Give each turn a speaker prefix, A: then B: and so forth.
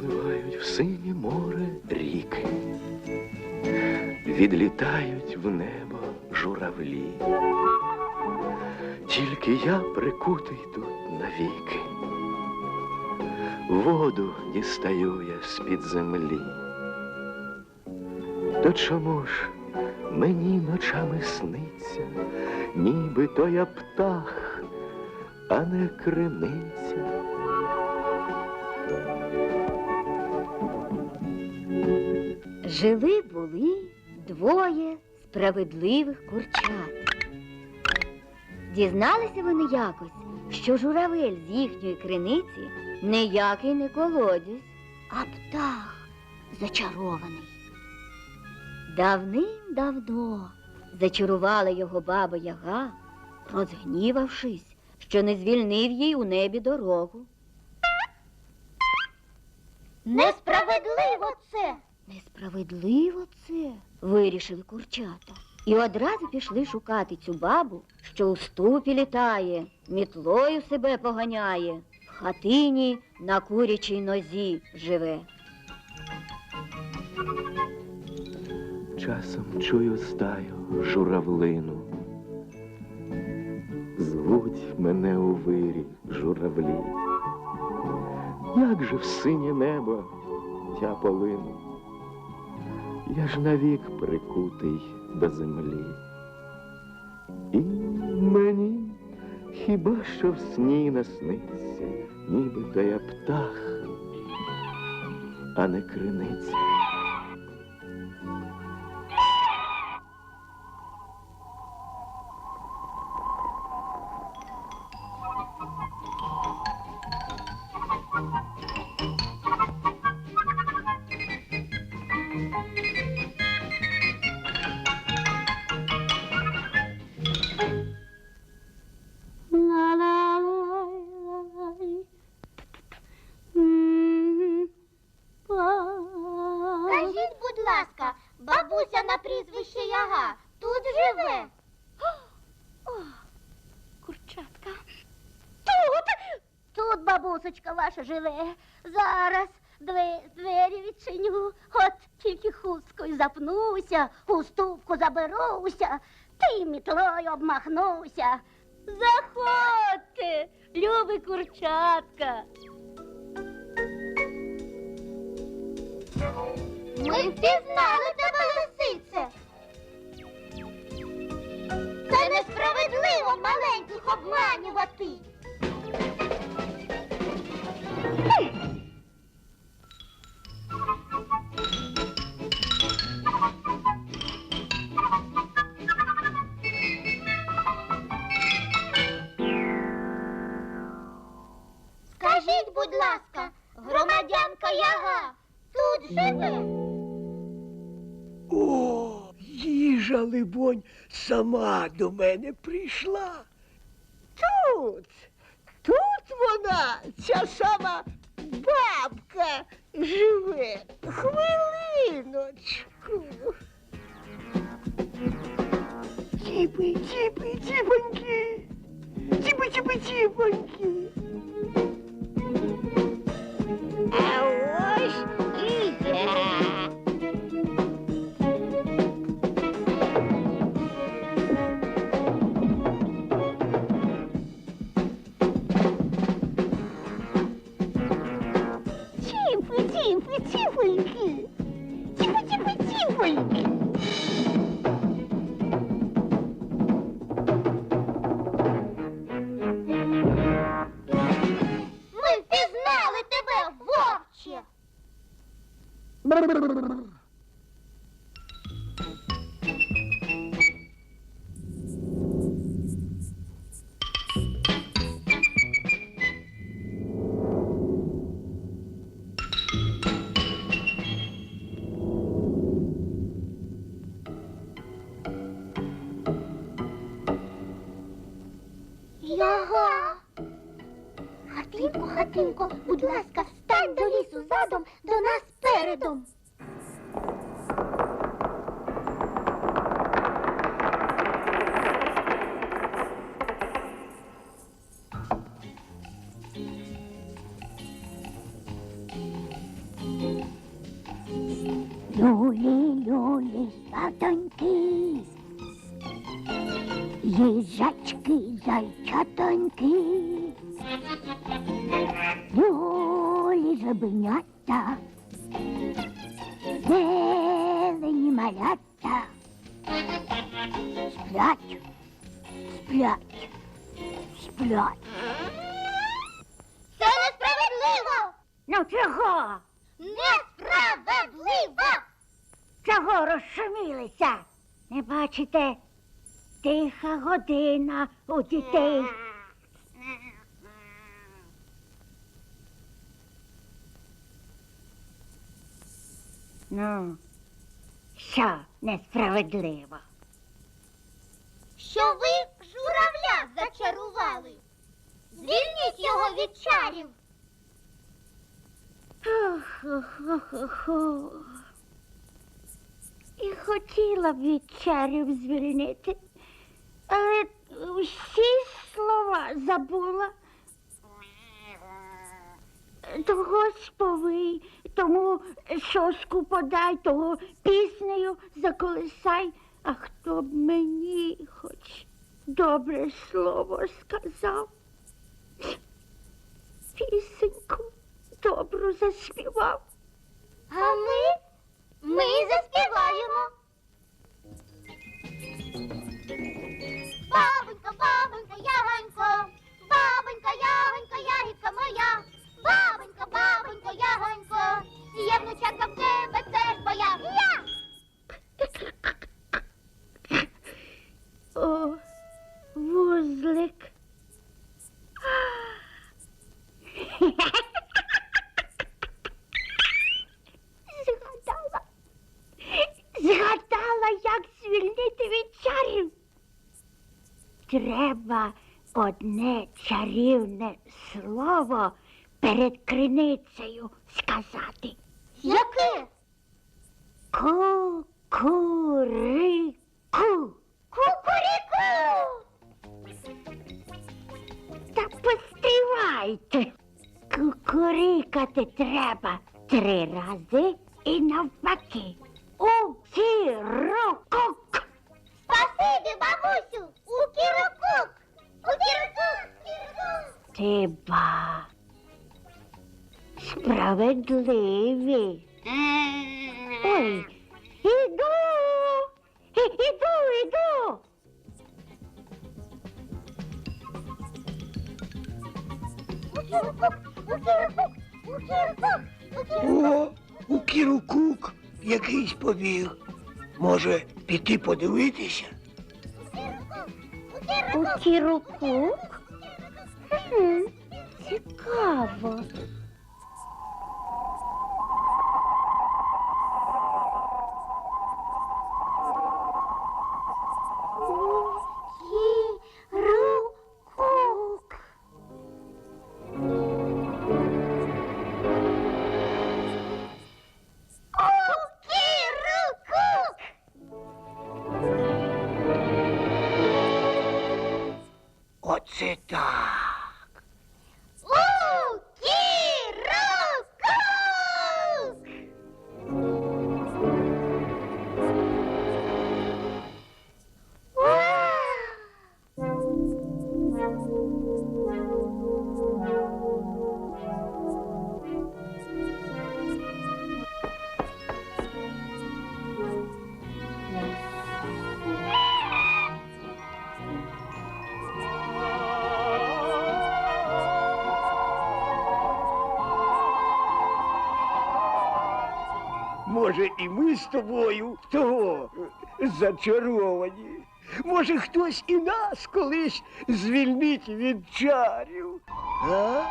A: Відпливають в синє море ріки, відлітають в небо журавлі. Тільки я прикутий тут навіки. Воду дістаю я з-під землі. То чому ж мені ночами сниться, ніби то я птах, а не криниця?
B: Жили були двоє справедливих курчат. Дізналися вони якось, що журавель з їхньої криниці ніякий не колодязь, а птах зачарований. Давним-давно зачарувала його баба Яга, розгнівавшись, що не звільнив їй у небі дорогу.
C: Несправедливо це.
B: Несправедливо це, вирішили курчата. І одразу пішли шукати цю бабу, що у ступі літає, мітлою себе поганяє, в хатині на курячій нозі живе.
A: Часом чую стаю журавлину. Звуть мене у вирі журавлі. Як же в синє небо я полину? Я ж навік прикутий до землі. І мені хіба що в сні насниться, ніби то я птах, а не криниця.
C: Тут ваша живе. Зараз двері відчиню. От тільки хусткою запнуся, у ступку заберуся, й мітлою обмахнуся.
B: Заходьте, любий курчатка.
C: Ми впізнали тебе, лисице. Це несправедливо маленьких обманювати. Скажіть, будь ласка, громадянка Яга тут живе?
D: О, їжа, либонь, сама до мене прийшла. Тут, вона, ця сама бабка живе. Хвилиночку. Тіпи, тіпи, тіпоньки. Тіпи, тіпи, тіпоньки.
C: Вовче. Яга. Хатинко, хатинко, будь ласка, Геть до лісу задом, до нас передом. Люлі, люлі, батоньки, їжачки, зайчатоньки. Долі. Зелені малята. Сплять, сплять, сплять. Це несправедливо!
D: Ну чого?
C: Несправедливо!
D: Чого розшумілися? Не бачите? Тиха година у дітей. Ну, що несправедливо?
C: Що ви журавля зачарували? Звільніть його від чарів.
D: Ох, ох, ох, ох, ох. І хотіла б від чарів звільнити, але всі слова забула. Того сповий, тому соску подай, того піснею заколисай, а хто б мені хоч добре слово сказав. Пісеньку добру заспівав.
C: А ми? Ми заспіваємо. Бабонька, бабонька, ягонько, бабонька, ягонька, ягідка моя. Бабонька, бабонька, ягонько,
D: Треба одне чарівне слово перед криницею сказати.
C: Яке?
D: Ку-ку-ри-ку.
C: Кукуріку!
D: Та постривайте. Кукурікати треба три рази і навпаки. У кірокук.
C: Спасибі, бабусю! Кірокук! У.
D: Ти ба. Справедливі. Ой, іду. Іду, іду.
C: У кірокук! У кірокук! У кірокук!
E: О, у Кірокук якийсь побіг. Може, піти подивитися?
D: У кірокук? Цікаво.
C: ちた。
E: Може, і ми з тобою того зачаровані. Може, хтось і нас колись звільнить від чарів. А?